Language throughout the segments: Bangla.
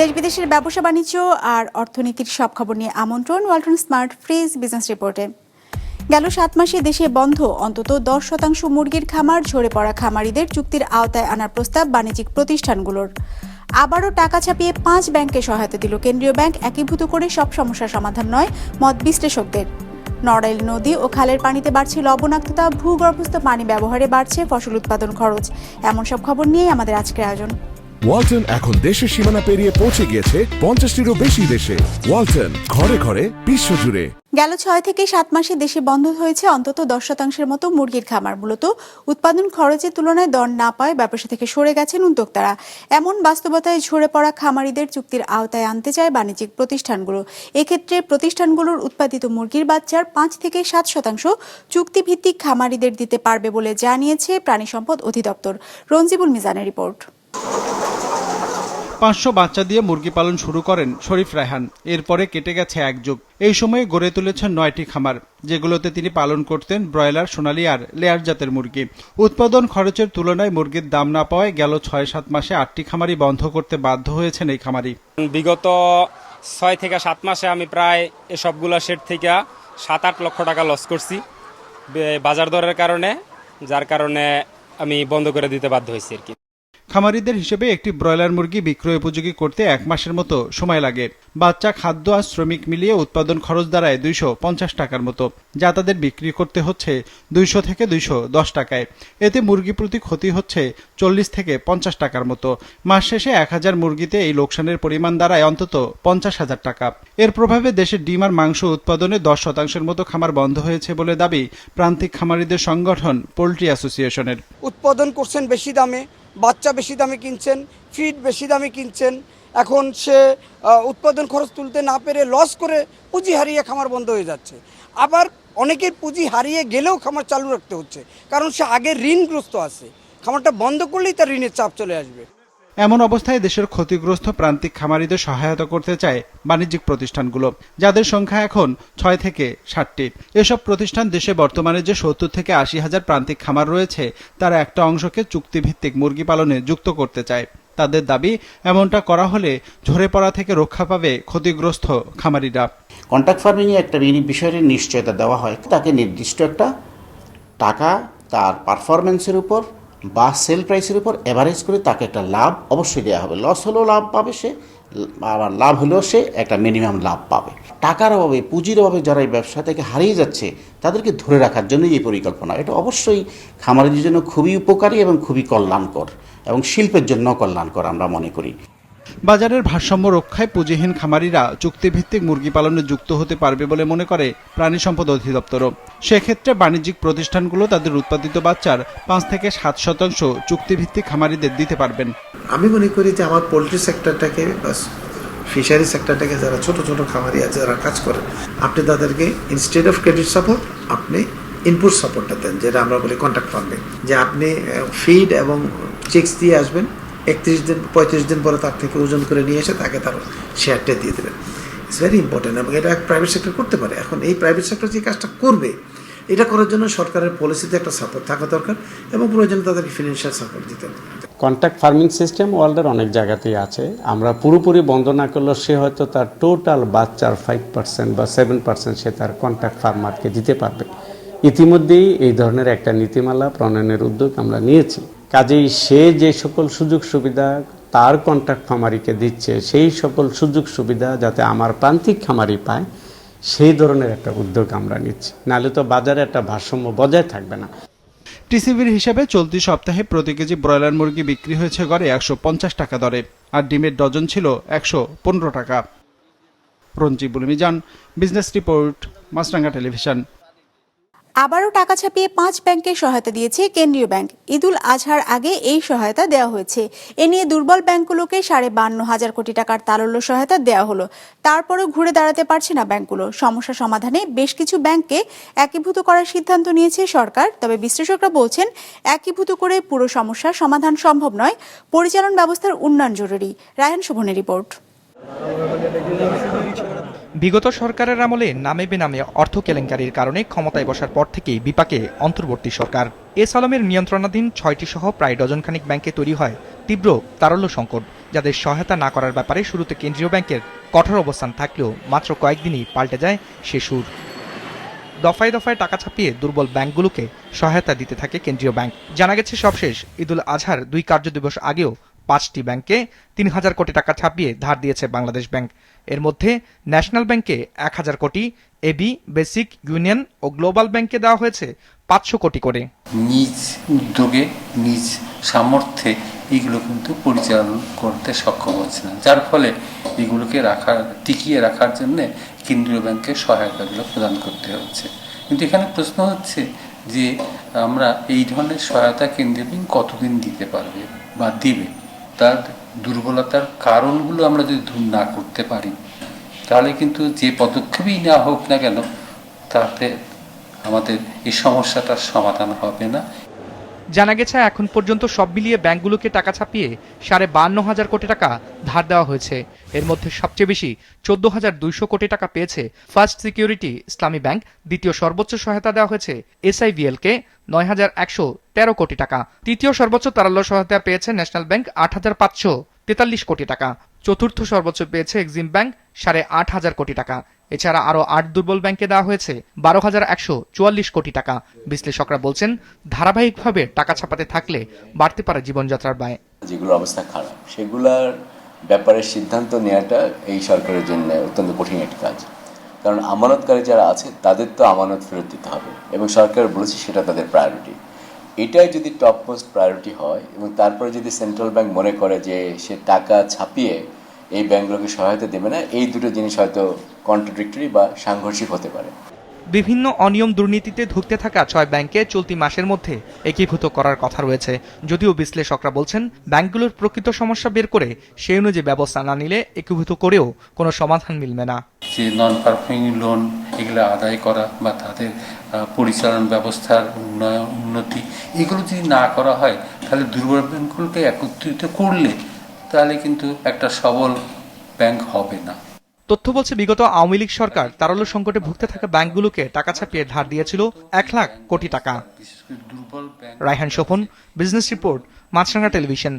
দেশ বিদেশের ব্যবসা বাণিজ্য আর অর্থনীতির সব খবর নিয়ে আমন্ত্রণ ওয়ালটন স্মার্ট ফ্রিজ বিজনেস রিপোর্টে। গেল সাত মাসে দেশে বন্ধ, অন্তত দশ শতাংশ মুরগির খামার, ঝরে পড়া খামারিদের চুক্তির আওতায় আনার প্রস্তাব বাণিজ্যিক প্রতিষ্ঠানগুলোর। আবারও টাকা ছাপিয়ে পাঁচ ব্যাংককে সহায়তা দিল কেন্দ্রীয় ব্যাংক, একীভূত করে সব সমস্যার সমাধান নয় মত বিশ্লেষকদের। নড়াইল নদী ও খালের পানিতে বাড়ছে লবণাক্ততা, ভূগর্ভস্থ পানি ব্যবহারে বাড়ছে ফসল উৎপাদন খরচ। এমন সব খবর নিয়েই আমাদের আজকের আয়োজন। ওয়ালটন এখন দেশের সীমানা পেরিয়ে পৌঁছে গিয়েছে পঞ্চাশটিরও বেশি দেশে। ওয়ালটন, ঘরে ঘরে, বিশ্বজুড়ে। গেল ছয় থেকে সাত মাসে দেশে বন্ধ হয়েছে অন্তত দশ শতাংশের মতো মুরগির খামার। মূলত উৎপাদন খরচের তুলনায় দর না পায় ব্যবসা থেকে সরে গেছেন উদ্যোক্তারা। এমন বাস্তবতায় ঝরে পড়া খামারিদের চুক্তির আওতায় আনতে চায় বাণিজ্যিক প্রতিষ্ঠানগুলো। এক্ষেত্রে প্রতিষ্ঠানগুলোর উৎপাদিত মুরগির বাচ্চার পাঁচ থেকে সাত শতাংশ চুক্তিভিত্তিক খামারিদের দিতে পারবে বলে জানিয়েছে প্রাণী সম্পদ অধিদপ্তর। রঞ্জিবুল মিজানের রিপোর্ট। পাঁচশো বাচ্চা দিয়ে মুরগি পালন শুরু করেন শরীফ রায়হান। এরপরে কেটে গেছে এক যুগ। এই সময়ে গড়ে তুলেছেন নয়টি খামার, যেগুলোতে তিনি পালন করতেন ব্রয়লার, সোনালী আর লেয়ার জাতের মুরগি। উৎপাদন খরচের তুলনায় মুরগির দাম না পাওয়ায় গেল ছয় সাত মাসে আটটি খামারই বন্ধ করতে বাধ্য হয়েছেন এই খামারি। বিগত ছয় থেকে সাত মাসে আমি প্রায় এসবগুলো শেড থেকে সাত আট লক্ষ টাকা লস করছি বাজার দরের কারণে, যার কারণে আমি বন্ধ করে দিতে বাধ্য হয়েছি আর কি। খামারিদের হিসেবে একটি ব্রয়লার মুরগি বিক্রয় উপযোগী করতে এক মাসের মতো সময় লাগে। বাচ্চা, খাদ্য আর শ্রমিক মিলিয়ে উৎপাদন খরচ দাঁড়ায় দুইশো পঞ্চাশ টাকার মতো, যা তাদের বিক্রি করতে হচ্ছে দুইশো থেকে দুইশো দশ টাকায়। এতে মুরগি প্রতি ক্ষতি হচ্ছে চল্লিশ থেকে পঞ্চাশ টাকার মতো। মাস শেষে এক হাজার মুরগিতে এই লোকসানের পরিমাণ দাঁড়ায় অন্তত পঞ্চাশ হাজার টাকা। এর প্রভাবে দেশের ডিম আর মাংস উৎপাদনে দশ শতাংশের মতো খামার বন্ধ হয়েছে বলে দাবি প্রান্তিক খামারিদের সংগঠন পোলট্রি অ্যাসোসিয়েশনের। উৎপাদন করছেন বেশি দামে বাচ্চা বেশি দামে কিনছেন ফিড বেশি দামে কিনছেন, এখন সে উৎপাদন খরচ তুলতে না পেরে লস করে পুঁজি হারিয়ে খামার বন্ধ হয়ে যাচ্ছে। আবার অনেকের পুঁজি হারিয়ে গেলেও খামার চালু রাখতে হচ্ছে, কারণ সে আগে ঋণগ্রস্ত আছে। খামারটা বন্ধ করলেই তার ঋণের চাপ চলে আসবে। এমন অবস্থায় দেশের ক্ষতিগ্রস্ত প্রান্তিক খামারিদের সহায়তা করতে চায় বাণিজ্যিক প্রতিষ্ঠানগুলো, যাদের সংখ্যা এখন ছয় থেকে ষাটটি এসব প্রতিষ্ঠান দেশে বর্তমানে যে সত্তর থেকে আশি হাজার প্রান্তিক খামার রয়েছে, তার একটা অংশকে চুক্তিভিত্তিক মুরগি পালনে যুক্ত করতে চায়। তাদের দাবি, এমনটা করা হলে ঝরে পড়া থেকে রক্ষা পাবে ক্ষতিগ্রস্ত খামারিরা। কন্ট্রাক্ট ফার্মিংয়ে একটা বিষয়ের নিশ্চয়তা দেওয়া হয়। তাকে নির্দিষ্ট একটা টাকা তার পারফরমেন্সের উপর বা সেল প্রাইসের উপর অ্যাভারেজ করে তাকে একটা লাভ অবশ্যই দেওয়া হবে। লস হলেও লাভ পাবে সে, আবার লাভ হলেও সে একটা মিনিমাম লাভ পাবে। টাকার অভাবে, পুঁজির অভাবে যারা এই ব্যবসা থেকে হারিয়ে যাচ্ছে, তাদেরকে ধরে রাখার জন্য এই পরিকল্পনা। এটা অবশ্যই খামারিদের জন্য খুবই উপকারী এবং খুবই কল্যাণকর এবং শিল্পের জন্য কল্যাণকর আমরা মনে করি। বাজারের ভারসাম্য রক্ষায় পুঁজিহীন খামারিরা চুক্তিভিত্তিক মুরগি পালনে যুক্ত হতে পারবে বলে মনে করে প্রাণী সম্পদ অধিদপ্তরও। সেক্ষেত্রে বাণিজ্যিক প্রতিষ্ঠানগুলো তাদের উৎপাদিত বাচ্চার পাঁচ থেকে সাত শতাংশ চুক্তিভিত্তিক খামারিদের দিতে পারবেন। আমি মনে করি যে আমার পোলট্রি সেক্টরটাকে ফিশারি সেক্টরটাকে যারা ছোট ছোট খামারি আছে যারা কাজ করেন আপনি তাদেরকে ইনস্টেড অফ ক্রেডিট সাপোর্ট আপনি ইনপুট সাপোর্টটা দেন, যেটা আমরা বলি কন্ট্যাক্ট ফার্মিং যে আপনি ফিড এবং চেক্স দিয়ে আসবেন একত্রিশ দিন, পঁয়ত্রিশ দিন পরে তার থেকে ওজন করে নিয়ে এসে তাকে তার শেয়ারটা দিয়ে দেবেন ইটস ভেরি ইম্পর্টেন্ট এবং এটা প্রাইভেট সেক্টর করতে পারে। এখন এই প্রাইভেট সেক্টর যে কাজটা করবে, এটা করার জন্য সরকারের পলিসিতে একটা সাপোর্ট থাকা দরকার এবং প্রয়োজনে তাদেরকে ফিনান্সিয়াল সাপোর্ট দিতে হবে। কন্ট্যাক্ট ফার্মিং সিস্টেম ওয়ার্ল্ডের অনেক জায়গাতেই আছে। আমরা পুরোপুরি বন্ধ না করলেও সে হয়তো তার টোটাল বাচ্চার ফাইভ পার্সেন্ট বা সেভেন পার্সেন্ট সে তার কন্ট্যাক্ট ফার্মারকে দিতে পারবে। ইতিমধ্যেই এই ধরনের একটা নীতিমালা, প্রণয়নের উদ্যোগ আমরা নিয়েছি। কাজেই সে যে সকল সুযোগ সুবিধা তার কন্ট্রাক্ট খামারিকে দিচ্ছে, সেই সকল সুযোগ সুবিধা যাতে আমার প্রান্তিক খামারি পায়, সেই ধরনের একটা উদ্যোগ আমরা নিচ্ছি। নাহলে তো বাজারে একটা ভারসাম্য বজায় থাকবে না। টিসিবির হিসেবে চলতি সপ্তাহে প্রতি কেজি ব্রয়লার মুরগি বিক্রি হয়েছে গড়ে একশো পঞ্চাশ টাকা দরে, আর ডিমের ডজন ছিল একশো পনেরো টাকা। Ranjibul Mizan, business report, Maasranga television. আবারও টাকা ছাপিয়ে পাঁচ ব্যাংকে সহায়তা দিয়েছে কেন্দ্রীয় ব্যাংক। ঈদুল আজহার আগে এই সহায়তা দেওয়া হয়েছে। এ নিয়ে দুর্বল ব্যাংকগুলোকে সাড়ে বান্ন হাজার কোটি টাকার তারল্য সহায়তা দেওয়া হলো। তারপরেও ঘুরে দাঁড়াতে পারছে না ব্যাংকগুলো। সমস্যা সমাধানে বেশ কিছু ব্যাংককে একীভূত করার সিদ্ধান্ত নিয়েছে সরকার। তবে বিশ্লেষকরা বলছেন, একীভূত করে পুরো সমস্যার সমাধান সম্ভব নয়। পরিচালন ব্যবস্থার উন্নয়ন জরুরি। রায়হান শোভনের রিপোর্ট। বিগত সরকারের আমলে নামে বেনামে অর্থ কেলেঙ্কারির কারণে ক্ষমতায় বসার পর থেকেই বিপাকে অন্তর্বর্তী সরকার। এস আলমের নিয়ন্ত্রণাধীন ছয়টি সহ প্রায় ডজনখানিক ব্যাংকে তৈরি হয় তীব্র তারল্য সংকট, যাদের সহায়তা না করার ব্যাপারে শুরুতে কেন্দ্রীয় ব্যাংকের কঠোর অবস্থান থাকলেও মাত্র কয়েকদিনই পাল্টে যায় সে সুর। দফায় দফায় টাকা ছাপিয়ে দুর্বল ব্যাংকগুলোকে সহায়তা দিতে থাকে কেন্দ্রীয় ব্যাংক। জানা গেছে সবশেষ ঈদুল আজহার দুই কার্যদিবস আগেও পাঁচটি ব্যাংকে তিন হাজার কোটি টাকা ছাপিয়ে ধার দিয়েছে বাংলাদেশ ব্যাংক। এর মধ্যে ন্যাশনাল ব্যাংকে এক হাজার কোটি এবি বেসিক, ইউনিয়ন ও গ্লোবাল ব্যাংকে দেওয়া হয়েছে পাঁচশো কোটি করে। নিজ উদ্যোগে, নিজ সামর্থ্যে এগুলো কিন্তু পরিচালনা করতে সক্ষম হচ্ছে না। যার ফলে এগুলোকে রাখার, টিকিয়ে রাখার জন্য কেন্দ্রীয় ব্যাংকের সহায়তাগুলো প্রদান করতে হচ্ছে। কিন্তু এখানে প্রশ্ন হচ্ছে যে, আমরা এই ধরনের সহায়তা কেন্দ্রীয় ব্যাংক কতদিন দিতে পারবে বা দিবে? তার দুর্বলতার কারণগুলো আমরা যদি দূর না করতে পারি, তাহলে কিন্তু যে পদক্ষেপই না হোক না কেন, তাতে আমাদের এই সমস্যাটার সমাধান হবে না। জানা গেছে, এখন পর্যন্ত সব মিলিয়ে ব্যাংকগুলোকে টাকা ছাপিয়ে সাড়ে বান্ন হাজার কোটি টাকা ধার দেওয়া হয়েছে। এর মধ্যে সবচেয়ে বেশি চোদ্দ হাজার দুইশো কোটি টাকা পেয়েছে ফার্স্ট সিকিউরিটি ইসলামী ব্যাংক, দ্বিতীয় সর্বোচ্চ সহায়তা দেওয়া হয়েছে এসআইভিএল কে নয় হাজার একশো তেরো কোটি টাকা। তৃতীয় সর্বোচ্চ তারল্য সহায়তা পেয়েছে ন্যাশনাল ব্যাংক, আট হাজার পাঁচশো তেতাল্লিশ কোটি টাকা। চতুর্থ সর্বোচ্চ পেয়েছে এক্সিম ব্যাংক, সাড়ে আট হাজার কোটি টাকা। এছাড়া আরও আট দুর্বল ব্যাংকে দেওয়া হয়েছে বারো হাজার একশো চুয়াল্লিশ কোটি টাকা। বিশ্লেষকরা বলছেন, ধারাবাহিকভাবে টাকা ছাপাতে থাকলে বাড়তে পারে জীবনযাত্রার ব্যয়। যেগুলো অবস্থা খারাপ, সেগুলার ব্যাপারে সিদ্ধান্ত নেওয়াটা এই সরকারের জন্য অত্যন্ত কঠিন একটি কাজ। কারণ আমানতকারী যারা আছে, তাদের তো আমানত ফেরত দিতে হবে এবং সরকার বলেছে সেটা তাদের প্রায়োরিটি এটাই যদি টপ মোস্ট প্রায়োরিটি হয় এবং তারপরে যদি সেন্ট্রাল ব্যাংক মনে করে যে সে টাকা ছাপিয়ে এই ব্যাংকগুলোকে সহায়তা দেবে না এই দুটো জিনিস হয়তো কন্ট্রাডিক্টরি বা সাংঘর্ষিক হতে পারে। বিভিন্ন অনিয়ম দুর্নীতিতে ধুঁকতে থাকা ছয় ব্যাংকে চলতি মাসের মধ্যে একীভূত করার কথা রয়েছে। যদিও বিশ্লেষকরা বলছেন ব্যাংকগুলোর প্রকৃত সমস্যা বের করে সেই অনুযায়ী ব্যবস্থা না নিলে একীভূত করেও কোনো সমাধান মিলবে না। যে নন পারফর্মিং লোন এগুলো আদায় করা বা তাদের পরিচালন ব্যবস্থার উন্নয়ন উন্নতি এগুলো যদি না করা হয় তাহলে দুর্বল ব্যাংকগুলোকে একত্রিত করলে তাহলে কিন্তু একটা সবল ব্যাংক হবে না। তথ্য বলছে বিগত আওয়ামী লীগ সরকার তারল্য সংকটে ভুগতে থাকা ব্যাংকগুলোকে টাকা ছাপিয়ে ধার দিয়েছিল এক লাখ কোটি টাকা। Raihan Shovon business report Maasranga television.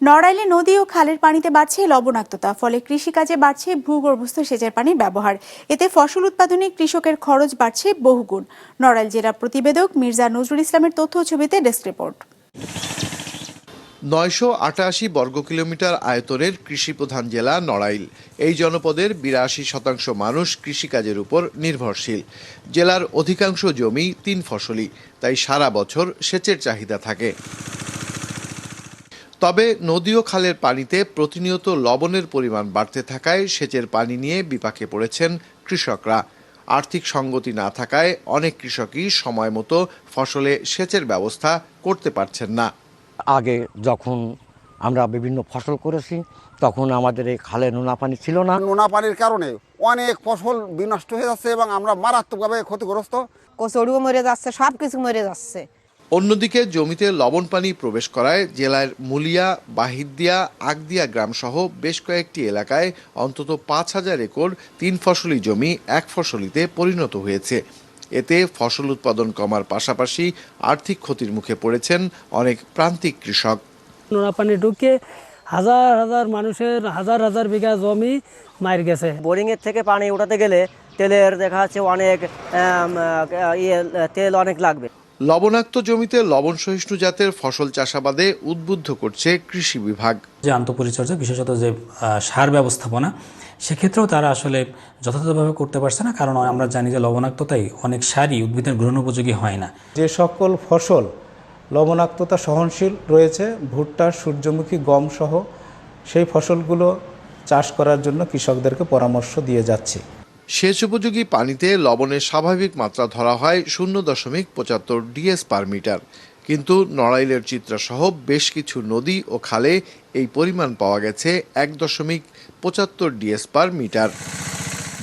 নড়াইলে নদী ও খালের পানিতে বাড়ছে লবণাক্ততা ফলে কৃষিকাজে বাড়ছে ভূগর্ভস্থ সেচের পানির ব্যবহার। এতে ফসল উৎপাদনে কৃষকের খরচ বাড়ছে বহুগুণ। নড়াইল জেলা প্রতিবেদক মির্জা নজরুল ইসলামের তথ্য ছবিতে ডেস্ক রিপোর্ট। নয়শো আটাশি বর্গ কিলোমিটার আয়তনের কৃষিপ্রধান জেলা নড়াইল। এই জনপদের বিরাশি শতাংশ মানুষ কৃষিকাজের উপর নির্ভরশীল। জেলার অধিকাংশ জমি তিন ফসলি, তাই সারা বছর সেচের চাহিদা থাকে। তবে নদী ও খালের পানিতে প্রতিনিয়ত লবণের পরিমাণ বাড়তে থাকায় সেচের পানি নিয়ে বিপাকে পড়েছেন কৃষকরা। আর্থিক সঙ্গতি না থাকায় অনেক কৃষকই সময় মতো ফসলে সেচের ব্যবস্থা করতে পারছেন না। আগে যখন আমরা বিভিন্ন ফসল করেছি তখন আমাদের এই খালে নোনা পানি ছিল না। নোনা পানির কারণে অনেক ফসল বিনষ্ট হয়ে যাচ্ছে এবং আমরা মারাত্মকভাবে ক্ষতিগ্রস্ত। কচড়িও মরে যাচ্ছে সব কিছু মরে যাচ্ছে। অন্যদিকে জমিতে লবণ পানি প্রবেশ করায় জেলার মুলিয়া বাহিদ্দিয়া আগদিয়া গ্রামসহ বেশ কয়েকটি এলাকায় অন্তত পাঁচ হাজার একর তিন ফসলি জমি এক ফসলিতে পরিণত হয়েছে। এতে ফসল উৎপাদন কমার পাশাপাশি আর্থিক ক্ষতির মুখে পড়েছেন অনেক প্রান্তিক কৃষক। নোনা পানি ঢুকে হাজার হাজার মানুষের হাজার হাজার বিঘা জমি মার গেছে। বোরিংয়ের থেকে পানি উঠাতে গেলে তেলের দেখা যাচ্ছে অনেক ইয়ে তেল অনেক লাগবে। লবণাক্ত জমিতে লবণ সহিষ্ণু জাতের ফসল চাষাবাদে উদ্বুদ্ধ করছে কৃষি বিভাগ। যে আন্তঃপরিচর্যা বিশেষত যে সার ব্যবস্থাপনা সেক্ষেত্রেও তারা আসলে যথাযথভাবে করতে পারছে না কারণ আমরা জানি যে লবণাক্ততাই অনেক সারই উদ্ভিদের গ্রহণ উপযোগী হয় না। যে সকল ফসল লবণাক্ততা সহনশীল রয়েছে ভুট্টা সূর্যমুখী গম সহ সেই ফসলগুলো চাষ করার জন্য কৃষকদেরকে পরামর্শ দিয়ে যাচ্ছি। সেচ উপযোগী পানিতে লবণের স্বাভাবিক মাত্রা ধরা হয় শূন্য দশমিক পঁচাত্তর ডিএস পার মিটার। কিন্তু নড়াইলের চিত্রাসহ বেশ কিছু নদী ও খালে এই পরিমাণ পাওয়া গেছে এক দশমিক পঁচাত্তর DS per metre.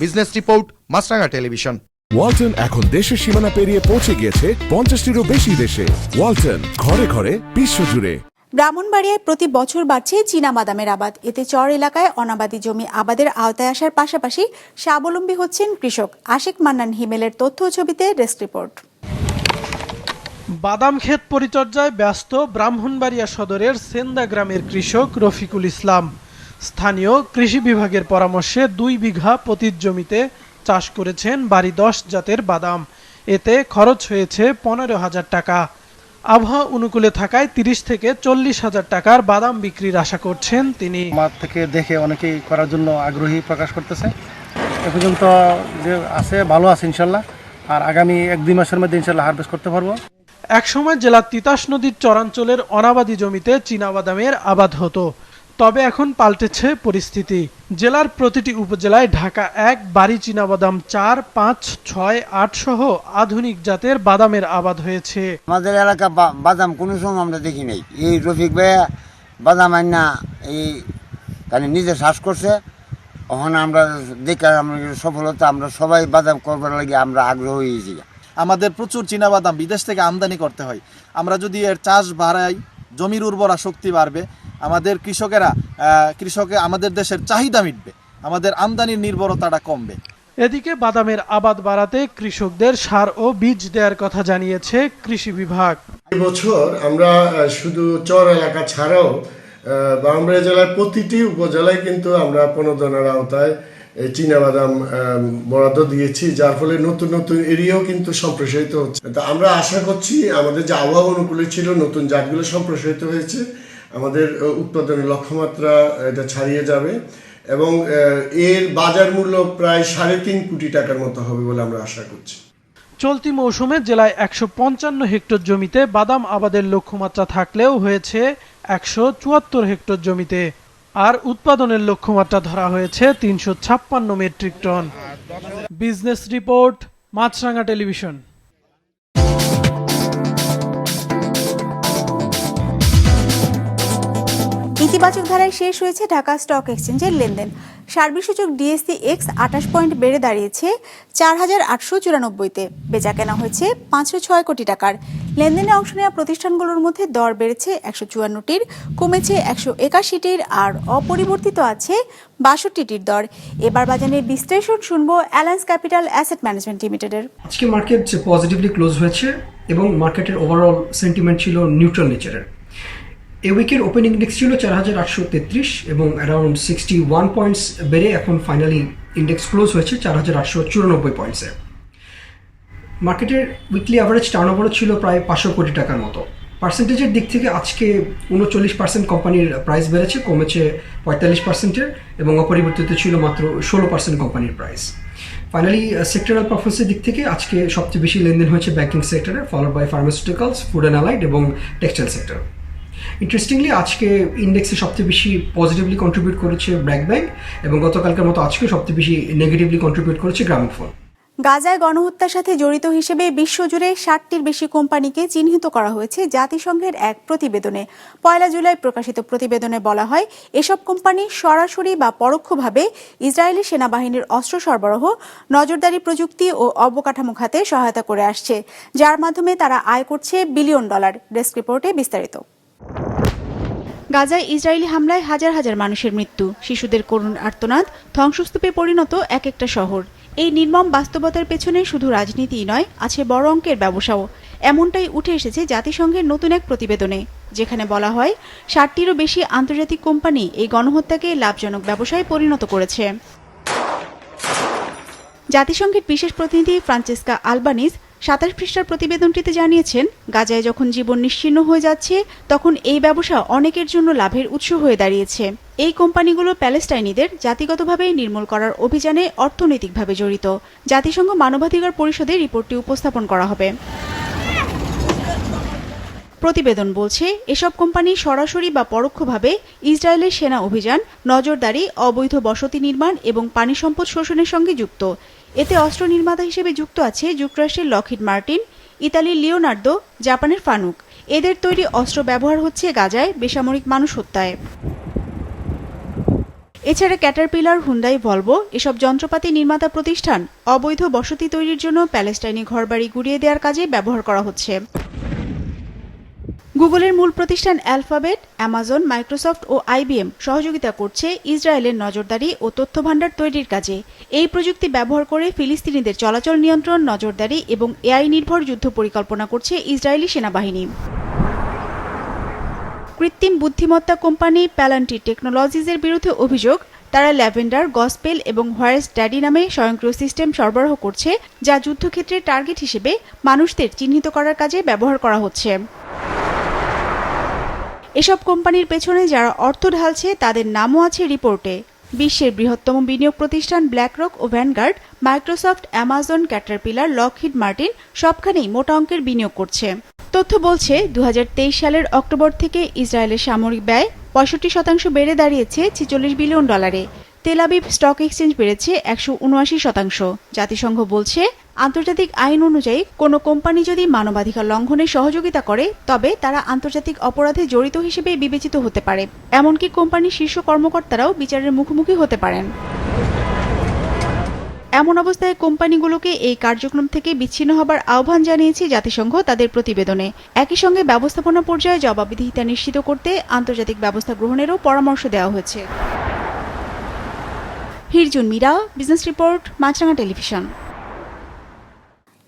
Business report Maasranga television. Walton এখন দেশের সীমানা পেরিয়ে পৌঁছে গিয়েছে পঞ্চাশটিরও বেশি দেশে। ওয়ালটন ঘরে ঘরে বিশ্বজুড়ে ব্রাহ্মণবাড়িয়ায় প্রতি বছর বাড়ছে চীনা বাদামের আবাদ। এতে চর এলাকায় অনাবাদী জমি আবাদের আওতায় আসার পাশাপাশি স্বাবলম্বী হচ্ছেন কৃষক আশিক মান্নান হিমেলের তথ্য ছবিতে ডেস্ক রিপোর্ট। বাদাম ক্ষেত পরিচর্যায় ব্যস্ত ব্রাহ্মণবাড়িয়া সদরের সেন্দা গ্রামের কৃষক রফিকুল ইসলাম। স্থানীয় কৃষি বিভাগের পরামর্শে দুই বিঘা পতিত জমিতে চাষ করেছেন বাড়ি দশ জাতের বাদাম। এতে খরচ হয়েছে পনেরো হাজার টাকা। আবহাওয়া অনুকূলে থাকায় তিরিশ থেকে চল্লিশ হাজার টাকার বাদাম বিক্রির আশা করছেন তিনি। মাঠ থেকে দেখে অনেকেই করার জন্য আগ্রহী প্রকাশ করতেছে। এ পর্যন্ত যে আছে ভালো আছে ইনশাল্লাহ। আর আগামী এক দুই মাসের মধ্যে ইনশাল্লাহ হারভেস্ট করতে পারব। একসময় জেলার তিতাস নদীর চরাঞ্চলের অনাবাদি জমিতে চীনাবাদামের আবাদ হতো। তবে এখন পাল্টেছে পরিস্থিতি। জেলার প্রতিটি উপজেলায় ঢাকা এক বাড়ি চীনাবাদাম চার পাঁচ ছয় আট সহ আধুনিক জাতের বাদামের আবাদ হয়েছে। আমাদের এলাকা বা- বাদাম কোনো সময় আমরা দেখি নাই। এই রফিক ভাইয়া বাদাম আইনা এই খালি নিজে শ্বাস করছে। ওখানে আমরা দেখে আমরা সফলতা আমরা সবাই বাদাম করবার লাগে আমরা আগ্রহ হয়েছি। আমাদের প্রচুর চীনাবাদাম বিদেশ থেকে আমদানি করতে হয়। আমরা যদি এর চাষ বাড়াই জমির উর্বরা শক্তি বাড়বে আমাদের কৃষকেরা কৃষকে আমাদের দেশের চাহিদা মিটবে আমাদের আমদানির নির্ভরতাটা কমবে। এদিকে বাদামের আবাদ বাড়াতে কৃষকদের সার ও বীজ দেওয়ার কথা জানিয়েছে কৃষি বিভাগ। বছর আমরা শুধু চর এলাকা ছাড়াও বাউন্ডারি জেলার প্রতিটি উপজেলায় কিন্তু আমরা প্রণোদনার আওতায় এই চীনাবাদাম বরাদ্দ দিয়েছি যার ফলে নতুন নতুন এরিয়াও কিন্তু সম্প্রসারিত হচ্ছে। তা আমরা আশা করছি আমাদের যে আবহাওয়া অনুকূলে ছিল নতুন জাতগুলো সম্প্রসারিত হয়েছে। আমাদের উৎপাদনের লক্ষ্যমাত্রা এটা ছাড়িয়ে যাবে। এবং এর বাজার মূল্য প্রায় সাড়ে তিন কোটি টাকার মতো হবে বলে আমরা আশা করছি। চলতি মৌসুমে জেলায় একশো পঞ্চান্ন হেক্টর জমিতে বাদাম আবাদের লক্ষ্যমাত্রা থাকলেও হয়েছে একশো চুয়াত্তর হেক্টর জমিতে। আর উৎপাদনের লক্ষ্যমাত্রা ধরা হয়েছে তিনশো ছাপ্পান্ন metric ton. Business report Maasranga television. ইতিবাচক ধারায় শেষ হয়েছে ঢাকা স্টক এক্সচেঞ্জের লেনদেন। সার্বিক সূচক ডিএসসি এক্স আঠাশ পয়েন্ট বেড়ে দাঁড়িয়েছে চার হাজার আটশো চুরানব্বইতে। বেচা কেনা হয়েছে পাঁচশো ছয় কোটি টাকার। লেনদেনে অংশ নেওয়া প্রতিষ্ঠানগুলোর মধ্যে দর বেড়েছে একশো চুয়ান্নটির, কমেছে একশো একাশিটির আর অপরিবর্তিত আছে বাষট্টিটির দর। এবার বাজারের বিশ্লেষণ শুনব অ্যালায়েন্স ক্যাপিটাল অ্যাসেট ম্যানেজমেন্ট লিমিটেডের। আজকে মার্কেট পজিটিভলি ক্লোজ হয়েছে এবং মার্কেটের ওভারঅল সেন্টিমেন্ট ছিল নিউট্রাল নেচারের এই উইকের ওপেন ইন্ডেক্স ছিল চার হাজার আটশো তেত্রিশ এবং অ্যারাউন্ড সিক্সটি ওয়ান পয়েন্টস বেড়ে এখন ফাইনালি ইন্ডেক্স ক্লোজ হয়েছে চার হাজার আটশো চুরানব্বই পয়েন্টসে মার্কেটের উইকলি অ্যাভারেজ টার্নওভারও ছিল প্রায় পাঁচশো কোটি টাকার মতো। পার্সেন্টেজের দিক থেকে আজকে উনচল্লিশ পার্সেন্ট কোম্পানির প্রাইস বেড়েছে, কমেছে পঁয়তাল্লিশ পার্সেন্টের এবং অপরিবর্তিত ছিল মাত্র ষোলো পার্সেন্ট কোম্পানির প্রাইস ফাইনালি সেক্টরাল পারফরমেন্সের দিক থেকে আজকে সবচেয়ে বেশি লেনদেন হয়েছে banking sector followed by pharmaceuticals food and allied এবং টেক্সটাইল সেক্টর ইন্টারেস্টিংলি আজকে ইন্ডেক্সে সবচেয়ে বেশি পজিটিভলি কন্ট্রিবিউট করেছে ব্র্যাক ব্যাংক এবং গতকালকের মতো আজকেও সবচেয়ে বেশি নেগেটিভলি কন্ট্রিবিউট করেছে গ্রামীণ ফোন গাজায় গণহত্যার সাথে জড়িত হিসেবে বিশ্বজুড়ে ষাটটির বেশি কোম্পানিকে চিহ্নিত করা হয়েছে জাতিসংঘের এক প্রতিবেদনে। পয়লা জুলাই প্রকাশিত প্রতিবেদনে বলা হয়, এসব কোম্পানি সরাসরি বা পরোক্ষভাবে ইসরায়েলি সেনাবাহিনীর অস্ত্র সরবরাহ, নজরদারি প্রযুক্তি ও অবকাঠামো খাতে সহায়তা করে আসছে। যার মাধ্যমে তারা আয় করছে বিলিয়ন ডলার। ডেস্ক রিপোর্টে বিস্তারিত। গাজায় ইসরায়েলি হামলায় হাজার হাজার মানুষের মৃত্যু। শিশুদের করুণ আর্তনাদ, ধ্বংসস্তূপে পরিণত এক একটা শহর। এই নির্মম বাস্তবতার পেছনে শুধু রাজনীতিই নয়, আছে বড় অঙ্কের ব্যবসাও। এমনটাই উঠে এসেছে জাতিসংঘের নতুন এক প্রতিবেদনে, যেখানে বলা হয়, ষাটটিরও বেশি আন্তর্জাতিক কোম্পানি এই গণহত্যাকে লাভজনক ব্যবসায় পরিণত করেছে। জাতিসংঘের বিশেষ প্রতিনিধি ফ্রান্সেসকা আলবানিজ সাতাশ পৃষ্ঠার প্রতিবেদনটিতে জানিয়েছেন, গাজায় যখন জীবন নিশ্চিহ্ন হয়ে যাচ্ছে, তখন এই ব্যবসা অনেকের জন্য লাভের উৎস হয়ে দাঁড়িয়েছে। এই কোম্পানিগুলো প্যালেস্টাইনিদের জাতিগতভাবে নির্মূল করার অভিযানে অর্থনৈতিকভাবে জড়িত। জাতিসংঘ মানবাধিকার পরিষদে রিপোর্টটি উপস্থাপন করা হবে। প্রতিবেদন বলছে, এসব কোম্পানি সরাসরি বা পরোক্ষভাবে ইসরায়েলের সেনা অভিযান, নজরদারি, অবৈধ বসতি নির্মাণ এবং পানি সম্পদ শোষণের সঙ্গে যুক্ত। এতে অস্ত্র নির্মাতা হিসেবে যুক্ত আছে যুক্তরাষ্ট্রের লকহিড মার্টিন, ইতালির লিওনার্দো, জাপানের ফানুক। এদের তৈরি অস্ত্র ব্যবহার হচ্ছে গাজায়, বেসামরিক মানুষ হত্যায়। এছাড়া ক্যাটারপিলার হুন্দাই ভলভো এসব যন্ত্রপাতি নির্মাতা প্রতিষ্ঠান অবৈধ বসতি তৈরির জন্য প্যালেস্টাইনি ঘরবাড়ি গুড়িয়ে দেওয়ার কাজে ব্যবহার করা হচ্ছে। গুগলের মূল প্রতিষ্ঠান অ্যালফাবেট, অ্যামাজন, মাইক্রোসফট ও আইবিএম সহযোগিতা করছে ইসরায়েলের নজরদারি ও তথ্য ভাণ্ডার তৈরির কাজে। এই প্রযুক্তি ব্যবহার করে ফিলিস্তিনিদের চলাচল নিয়ন্ত্রণ, নজরদারি এবং এআই নির্ভর যুদ্ধ পরিকল্পনা করছে ইসরায়েলি সেনাবাহিনী। কৃত্রিম বুদ্ধিমত্তা কোম্পানি প্যালান্টি টেকনোলজিজের বিরুদ্ধে অভিযোগ, তারা ল্যাভেন্ডার, গসপেল এবং হোয়ারেস ড্যাডি নামে স্বয়ংক্রিয় সিস্টেম সরবরাহ করছে, যা যুদ্ধক্ষেত্রে টার্গেট হিসেবে মানুষদের চিহ্নিত করার কাজে ব্যবহার করা হচ্ছে। এসব কোম্পানির পেছনে যারা অর্থ ঢালছে, তাদের নামও আছে রিপোর্টে। বিশ্বের বৃহত্তম বিনিয়োগ প্রতিষ্ঠান ব্ল্যাকরক ও Vanguard Microsoft Amazon Caterpillar Lockheed Martin সবখানেই মোটা অঙ্কের বিনিয়োগ করছে। তথ্য বলছে দু হাজার তেইশ সালের অক্টোবর থেকে ইসরায়েলের সামরিক ব্যয় পঁয়ষট্টি শতাংশ বেড়ে দাঁড়িয়েছে ছেচল্লিশ বিলিয়ন ডলারে। তেলাবিব স্টক এক্সচেঞ্জ বেড়েছে একশো উনআশি শতাংশ। জাতিসংঘ বলছে আন্তর্জাতিক আইন অনুযায়ী কোনো কোম্পানি যদি মানবাধিকার লঙ্ঘনে সহযোগিতা করে, তবে তারা আন্তর্জাতিক অপরাধে জড়িত হিসেবে বিবেচিত হতে পারে। এমনকি কোম্পানির শীর্ষ কর্মকর্তারাও বিচারের মুখোমুখি হতে পারেন। এমন অবস্থায় কোম্পানিগুলোকে এই কার্যক্রম থেকে বিচ্ছিন্ন হবার আহ্বান জানিয়েছে জাতিসংঘ তাদের প্রতিবেদনে। একই সঙ্গে ব্যবস্থাপনা পর্যায়ে জবাবদিহিতা নিশ্চিত করতে আন্তর্জাতিক ব্যবস্থা গ্রহণেরও পরামর্শ দেওয়া হয়েছে। Hirjun Mira, business report, Maasranga television.